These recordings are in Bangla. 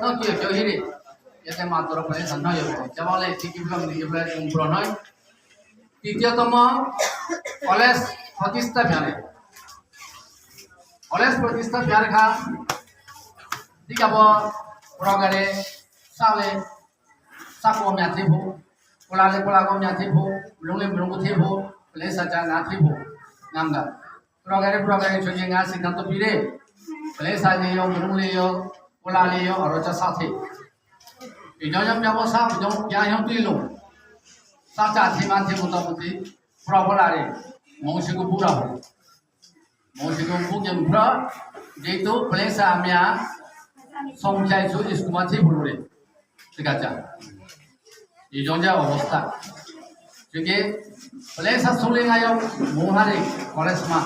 no ki kyo hi ri এতে মাত্র প্রায় সন্ধ্যা যাবে। যেমন ঠিকই বিলম দিয়ে প্রায় সম্পূর্ণ নয়। তৃতীয়তম, কলেজ প্রতিষ্ঠা ফেলে কলেজ প্রতিষ্ঠা ফেয়ার খা। ঠিক আব প্রগারে সালে সাকো ম্যাথি ভো, কোলালে কোলাগো ম্যাথি ভো ব্রুংলে ব্রুংগো থে ভো প্লে সাজা না থে ভো, নামগা। প্রগারে প্রগারে চলে গা সিদ্ধান্ত পিরে প্লেসালেও মুরুলেও পোলালেও অরচা সাথে ইনজম ব্যবসা জম ইয়াহম তুইলো সাচা আছে মাঝে মোটামুটি প্রবলারে মৌসিকু পুরা হল মৌসিকু বুকেম পুরা যেহেতু প্লেসা আমিয়া সমজাইছো ইস্কুমাছি বলুরে ঠিক আছে এই যা অবস্থা যদি প্লেসা চলে আয়ক মোহারে কলেজ মা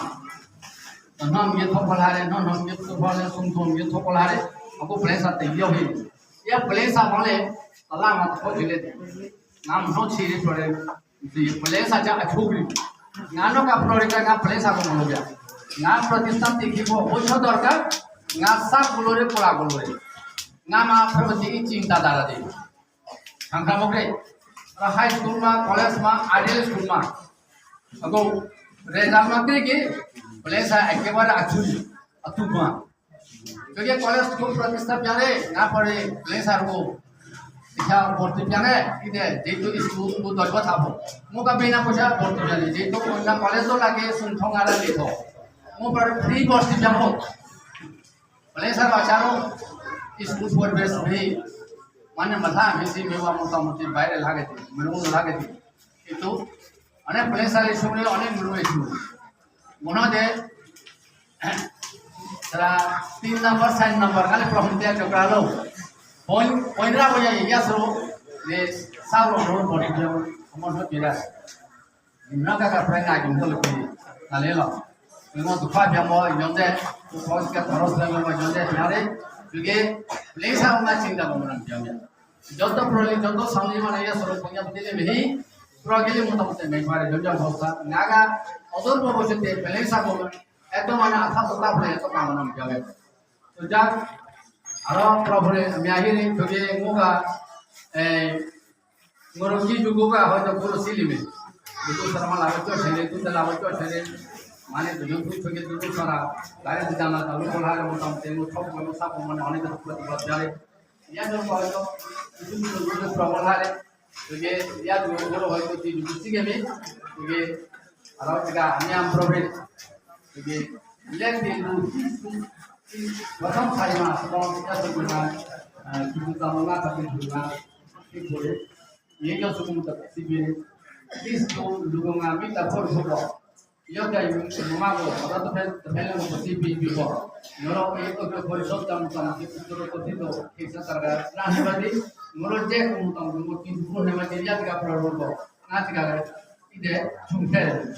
nom ye thok pala re no nom ye thok pala sum thom ye thok pala re aku plesa te yo he ya plesa mole ala ma thok dile nam no chi re tore ye plesa cha achugri nano ka prorika ka plesa ko molo ya না প্রতিষ্ঠান দেখিব অবশ্য দরকার না সাপ গুলোরে পোড়া গুলোরে না মা প্রগতি চিন্তাধারা দেব সংক্রামকরে হাই স্কুল মা কলেজ মা আইডিয়াল স্কুল মা রেজাল্ট মাত্রে কি প্লেস একেবারে আচুরি অতুমা যদি কলেজ খুব প্রতিষ্ঠা জানে না পড়ে প্লেস আর ও ইচ্ছা ভর্তি জানে ইদে যেহেতু স্কুল দৈব থাকব। মোক বিনা পয়সা ভর্তি জানে যেহেতু অন্য কলেজও লাগে সুনঠং আর লিখ মো পরে ফ্রি ভর্তি যাব প্লেস আর বাচ্চারও স্কুল পরিবেশ নেই মানে মাথা বেশি মেওয়া মোটামুটি, বাইরে লাগে মেরুন লাগে কিন্তু অনেক প্লেস আর স্কুলে অনেক মেরু স্কুল। মনে দে। Sera তিন নম্বর সাইন নম্বর, খালি প্রথম দিয়ে চক্রা লো পয়েন পয়েন্টরা বইয়া ইয়া সরো যে সাউলো রোড বডি যে সমস্ত কিরা না কাকা প্রায় না কিন্তু লোক নালে লো ইমো দুফা বিয়ামো ইজন্দে ফস কে খরচ লাগে মা ইজন্দে নারে তুগে প্লেসা উনা চিন্তা করনা বিয়ামে যত প্রলে যত সামনে মানে ইয়া সরো পয়য়া দিলে মেহি প্রগেলে মোটামুটি মেঘমারে জঞ্জাল ভস্তা নাগা অদর্ব বসতে প্লেসা করনা একদম মানে আশা তোলা ফলে এত কামনা যাবে তো যাক আরও প্রভুরে মিয়াহিরি তোকে মুগা এই মোর কি যুগা হয়তো পুরো সিলিমে দুটো শর্মা লাগে তো ছেলে তুই লাগে তো ছেলে মানে দুজন তুই থেকে দুটো সারা গাড়ি জানা তাহলে বলারে মোটামুটি সব মানে সব মানে অনেক প্রতিবাদ যায় ইয়া জন্য হয়তো কিছু কিছু প্রবল तुझे या दोन बरो होय तो ती दुसरी गेली तुझे राव तुका आम्ही आम प्रॉब्लेम तुझे लेन देन प्रथम साईमा कोण त्या सुगुणा किती चांगला कपिल सुगुणा एक बोले ये जो सुगुणा सिबिले तीस तो लुगोंगा मी तफोर सुगुणा Io che ho mago, ho dato bella così più buono. Non ho detto che poi sotto un tanto futuro così do che si sarà trasferito. Non ho detto un tanto, ma chi pure ne materia che avrà un po'. Anzi, che è un bello.